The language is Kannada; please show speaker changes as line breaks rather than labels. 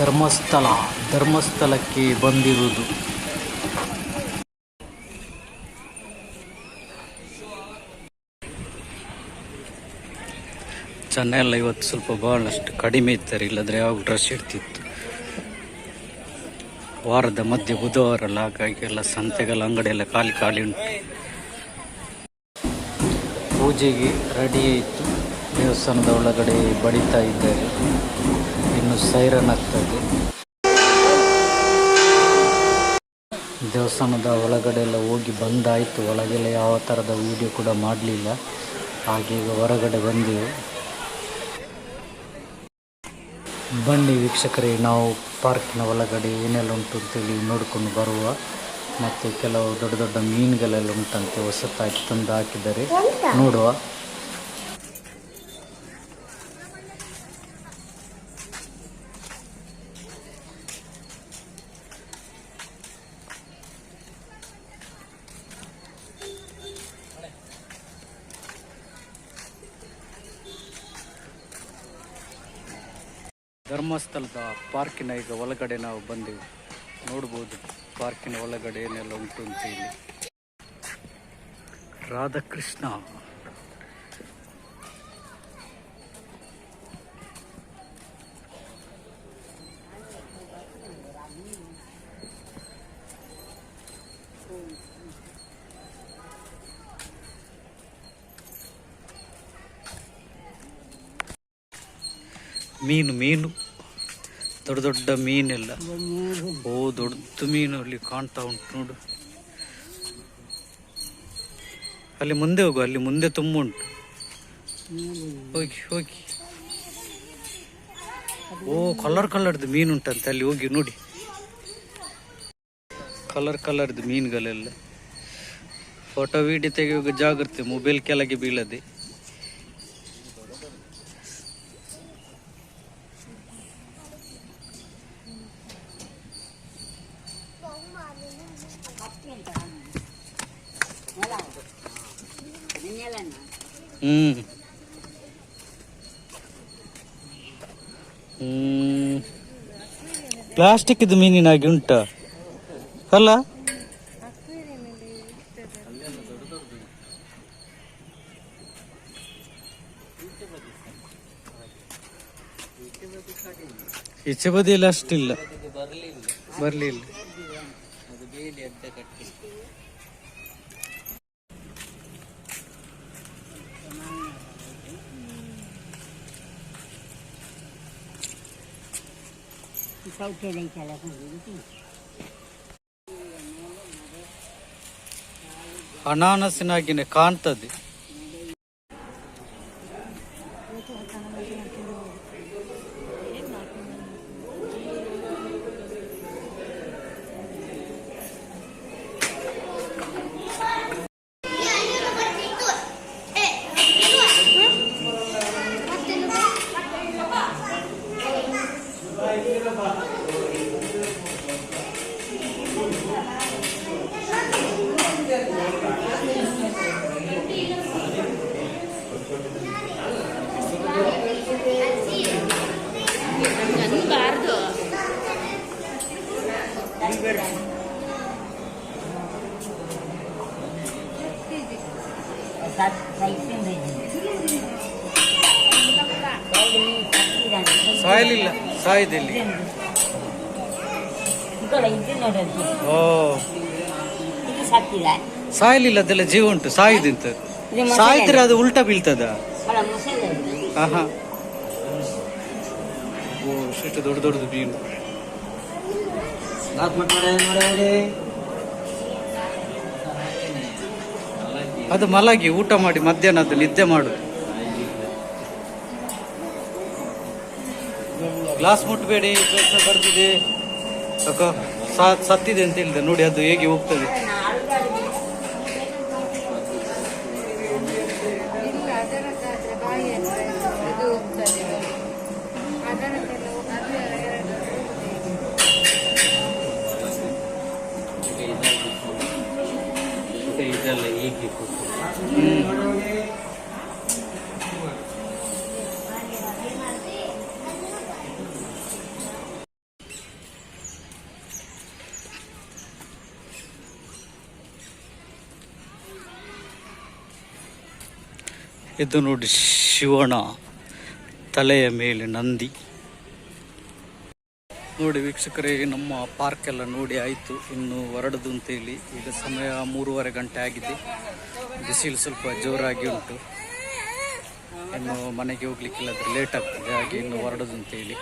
ಧರ್ಮಸ್ಥಳ, ಧರ್ಮಸ್ಥಳಕ್ಕೆ ಬಂದಿರುವುದು. ಎಲ್ಲ ಇವತ್ತು ಸ್ವಲ್ಪ ಭಾಳಷ್ಟು ಕಡಿಮೆ ಇರ್ತಾರೆ ಇಲ್ಲದ್ರೆ ಯಾವಾಗ ಡ್ರೆಸ್ ಇರ್ತಿತ್ತು ವಾರದ ಮಧ್ಯೆ ಬುಧವಾರ ಅಲ್ಲ, ಹಾಗಾಗಿ ಎಲ್ಲ ಸಂತೆಗಳ ಅಂಗಡಿ ಎಲ್ಲ ಖಾಲಿ ಖಾಲಿ ಉಂಟು. ಪೂಜೆಗೆ ರೆಡಿ ಆಯಿತು ದೇವಸ್ಥಾನದ ಒಳಗಡೆ ಬಡಿತಾ ಇದ್ದಾರೆ. ಇನ್ನು ಸೈರನ್ ಆಗ್ತದೆ. ದೇವಸ್ಥಾನದ ಒಳಗಡೆ ಎಲ್ಲ ಹೋಗಿ ಬಂದಾಯಿತು. ಒಳಗೆಲ್ಲ ಯಾವ ಥರದ ವೀಡಿಯೋ ಕೂಡ ಮಾಡಲಿಲ್ಲ. ಹಾಗೆ ಹೊರಗಡೆ ಬಂದೆವು. ಬನ್ನಿ ವೀಕ್ಷಕರೇ, ನಾವು ಪಾರ್ಕಿನ ಒಳಗಡೆ ಏನೆಲ್ಲ ಉಂಟು ಅಂತೇಳಿ ನೋಡಿಕೊಂಡು ಬರುವ. ಮತ್ತು ಕೆಲವು ದೊಡ್ಡ ದೊಡ್ಡ ಮೀನುಗಳೆಲ್ಲ ಉಂಟಂತೆ, ಹೊಸತಾಗಿ ತಂದು ಹಾಕಿದ್ದಾರೆ. ನೋಡುವ. ಧರ್ಮಸ್ಥಳದ ಪಾರ್ಕಿನ ಈಗ ಒಳಗಡೆ ನಾವು ಬಂದೆವು. ನೋಡ್ಬೋದು ಪಾರ್ಕಿನ ಒಳಗಡೆ ಏನೆಲ್ಲ ಉಂಟು ಅಂತ ಹೇಳಿ ರಾಧಾಕೃಷ್ಣ. ಮೀನು ಮೀನು. ದೊಡ್ಡ ದೊಡ್ಡ ಮೀನೆಲ್ಲ. ಓ, ದೊಡ್ಡ ಮೀನು ಅಲ್ಲಿ ಕಾಣ್ತಾ ಉಂಟು ನೋಡು. ಅಲ್ಲಿ ಮುಂದೆ ಹೋಗು, ಅಲ್ಲಿ ಮುಂದೆ ತುಂಬ ಉಂಟು. ಹೋಗಿ ಹೋಗಿ. ಓ ಕಲರ್ ಕಲರ್ದು ಮೀನು ಉಂಟಂತೆ, ಅಲ್ಲಿ ಹೋಗಿ ನೋಡಿ. ಕಲರ್ ಕಲರ್ದು ಮೀನುಗಳೆಲ್ಲ. ಫೋಟೋ ವಿಡಿಯೋ ತೆಗೆಯುವಾಗ ಜಾಗ್ರತೆ ಮೊಬೈಲ್ ಕೆಳಗೆ ಬೀಳದೆ. ಪ್ಲಾಸ್ಟಿಕ್ ಇದು ಮೀನಿನಾಗಿ ಉಂಟ ಅಲ್ಲ ಈಚೆ ಬದಿಯಲ್ಲಿ ಅಷ್ಟಿಲ್ಲ ಬರ್ಲಿಲ್ಲ ಅನಾನಸಿನಾಗಿನೇ ಕಾಣ್ತದೆ ಸಾಯಲಿಲ್ಲ, ಸಾಯದಿಲ್ಲಿ. ಓ.
ಇದು
ಇಲ್ಲ ಅದೆಲ್ಲ ಜೀವ ಉಂಟು ಸಾಯ್ದಿಂತ ಸಾಯಿದ್ರೆ ಅದು ಉಲ್ಟಾ ಬೀಳ್ತದ? ಆಹಾ. ಓ ಎಷ್ಟು ದೊಡ್ಡ ದೊಡ್ಡದು ಮೀನು ಅದು ಮಲಗಿ ಊಟ ಮಾಡಿ ಮಧ್ಯಾಹ್ನ ಅದು ನಿದ್ದೆ ಮಾಡು ಗ್ಲಾಸ್ ಮುಟ್ಟಬೇಡಿ ಬರ್ತಿದೆ. ಸತ್ತಿದೆ ಅಂತ ಹೇಳಿದೆ. ನೋಡಿ, ಅದು ಹೇಗೆ ಹೋಗ್ತದೆ. ಇದೆಲ್ಲ ಹೇಗೆ ಇದು ನೋಡಿ ಶಿವಣ ತಲೆಯ ಮೇಲೆ ನಂದಿ. ನೋಡಿ ವೀಕ್ಷಕರೇ, ನಮ್ಮ ಪಾರ್ಕ್ ಎಲ್ಲ ನೋಡಿ ಆಯಿತು. ಇನ್ನು ಹೊರಡದು ಅಂತೇಳಿ ಈಗ ಸಮಯ ಮೂರುವರೆ ಗಂಟೆ ಆಗಿದೆ. ಬಿಸಿಲು ಸ್ವಲ್ಪ ಜೋರಾಗಿ ಉಂಟು. ಇನ್ನು ಮನೆಗೆ ಹೋಗ್ಲಿಕ್ಕಿಲ್ಲ ಲೇಟ್ ಆಗ್ತದೆ. ಹಾಗೆ ಇನ್ನು ಹೊರಡೋದು ಅಂತೇಳಿ